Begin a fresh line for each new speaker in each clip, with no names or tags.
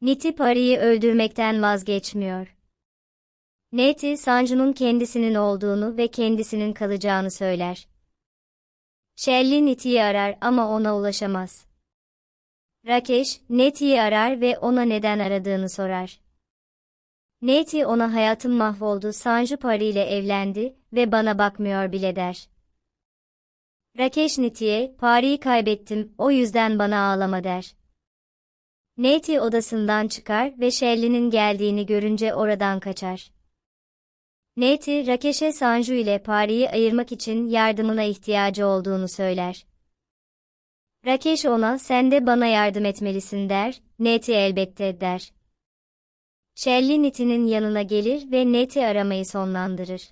Niti Pari'yi öldürmekten vazgeçmiyor. Neti, Sanju'nun kendisinin olduğunu ve kendisinin kalacağını söyler. Shelly Niti'yi arar ama ona ulaşamaz. Rakesh, Neti'yi arar ve ona neden aradığını sorar. Neti ona hayatım mahvoldu Sanju Pari ile evlendi ve bana bakmıyor bile der. Rakesh Niti'ye, Pari'yi kaybettim, o yüzden bana ağlama der. Neti odasından çıkar ve Shelly'nin geldiğini görünce oradan kaçar. Neti, Rakesh'e Sanju ile Pari'yi ayırmak için yardımına ihtiyacı olduğunu söyler. Rakesh ona, sen de bana yardım etmelisin der, Neti elbette der. Shelly Niti'nin yanına gelir ve Neti aramayı sonlandırır.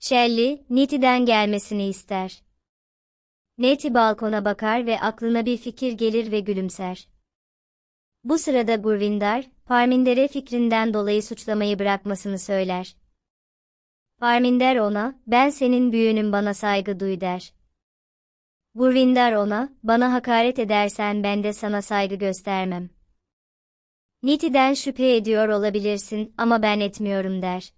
Shelly, Niti'den gelmesini ister. Neti balkona bakar ve aklına bir fikir gelir ve gülümser. Bu sırada Gurvinder, Parminder'e fikrinden dolayı suçlamayı bırakmasını söyler. Parminder ona, ben senin büyüğünüm bana saygı duy der. Gurvinder ona, bana hakaret edersen ben de sana saygı göstermem. Niti'den şüphe ediyor olabilirsin ama ben etmiyorum der.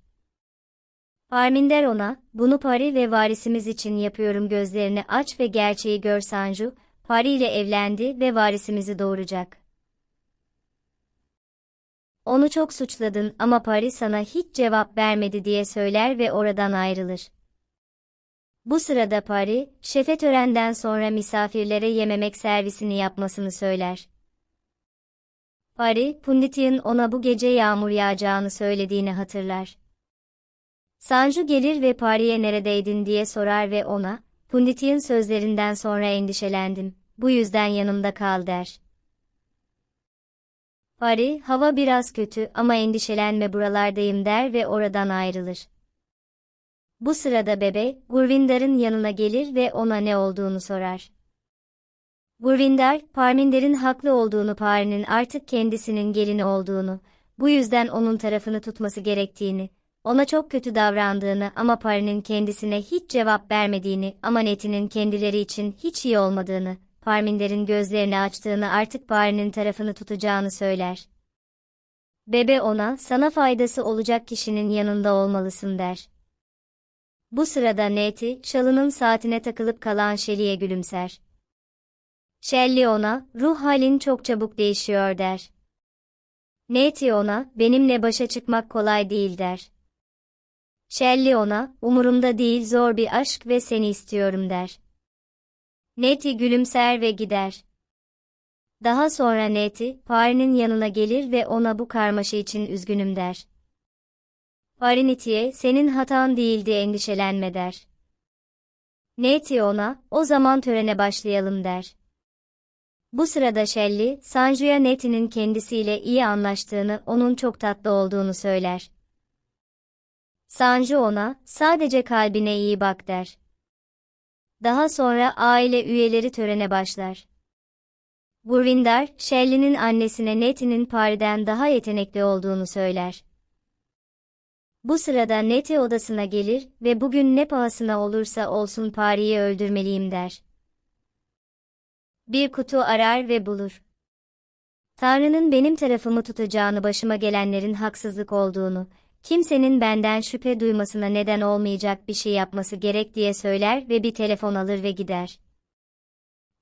Parminder ona, bunu Pari ve varisimiz için yapıyorum gözlerini aç ve gerçeği gör Sanju, Pari ile evlendi ve varisimizi doğuracak. Onu çok suçladın ama Pari sana hiç cevap vermedi diye söyler ve oradan ayrılır. Bu sırada Pari, şefe törenden sonra misafirlere yememek servisini yapmasını söyler. Pari, Pundit'in ona bu gece yağmur yağacağını söylediğini hatırlar. Sanju gelir ve Pari'ye neredeydin diye sorar ve ona, Pundit'in sözlerinden sonra endişelendim, bu yüzden yanımda kal der. Pari, hava biraz kötü ama endişelenme buralardayım der ve oradan ayrılır. Bu sırada bebe, Gurvindar'ın yanına gelir ve ona ne olduğunu sorar. Gurvindar, Parminder'in haklı olduğunu Pari'nin artık kendisinin gelini olduğunu, bu yüzden onun tarafını tutması gerektiğini, ona çok kötü davrandığını ama Pari'nin kendisine hiç cevap vermediğini ama Neti'nin kendileri için hiç iyi olmadığını, Parminder'in gözlerini açtığını artık Pari'nin tarafını tutacağını söyler. Bebe ona, sana faydası olacak kişinin yanında olmalısın der. Bu sırada Neti, şalının saatine takılıp kalan Shelly'e gülümser. Shelly ona, ruh halin çok çabuk değişiyor der. Neti ona, benimle başa çıkmak kolay değil der. Shelly ona, umurumda değil zor bir aşk ve seni istiyorum der. Neti gülümser ve gider. Daha sonra Neti, Pari'nin yanına gelir ve ona bu karmaşa için üzgünüm der. Pari Neti'ye, senin hatan değildi endişelenme der. Neti ona, o zaman törene başlayalım der. Bu sırada Shelly, Sanju'ya Neti'nin kendisiyle iyi anlaştığını, onun çok tatlı olduğunu söyler. Sanju ona, sadece kalbine iyi bak der. Daha sonra aile üyeleri törene başlar. Gurvinder, Shelly'nin annesine Neti'nin Pari'den daha yetenekli olduğunu söyler. Bu sırada Neti odasına gelir ve bugün ne pahasına olursa olsun Pari'yi öldürmeliyim der. Bir kutu arar ve bulur. Tanrı'nın benim tarafımı tutacağını başıma gelenlerin haksızlık olduğunu, kimsenin benden şüphe duymasına neden olmayacak bir şey yapması gerek diye söyler ve bir telefon alır ve gider.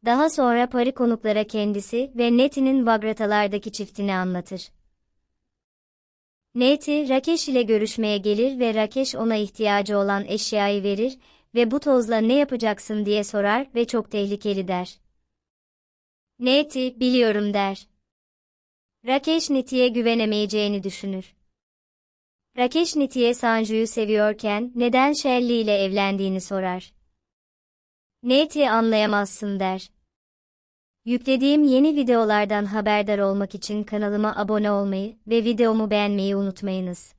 Daha sonra Pari konuklara kendisi ve Neti'nin Vagratalardaki çiftini anlatır. Neti, Rakesh ile görüşmeye gelir ve Rakesh ona ihtiyacı olan eşyayı verir ve bu tozla ne yapacaksın diye sorar ve çok tehlikeli der. Neti, biliyorum der. Rakesh Neti'ye güvenemeyeceğini düşünür. Rakesh Niti'ye Sanju'yu seviyorken neden Shelly ile evlendiğini sorar. Neti anlayamazsın der. Yüklediğim yeni videolardan haberdar olmak için kanalıma abone olmayı ve videomu beğenmeyi unutmayınız.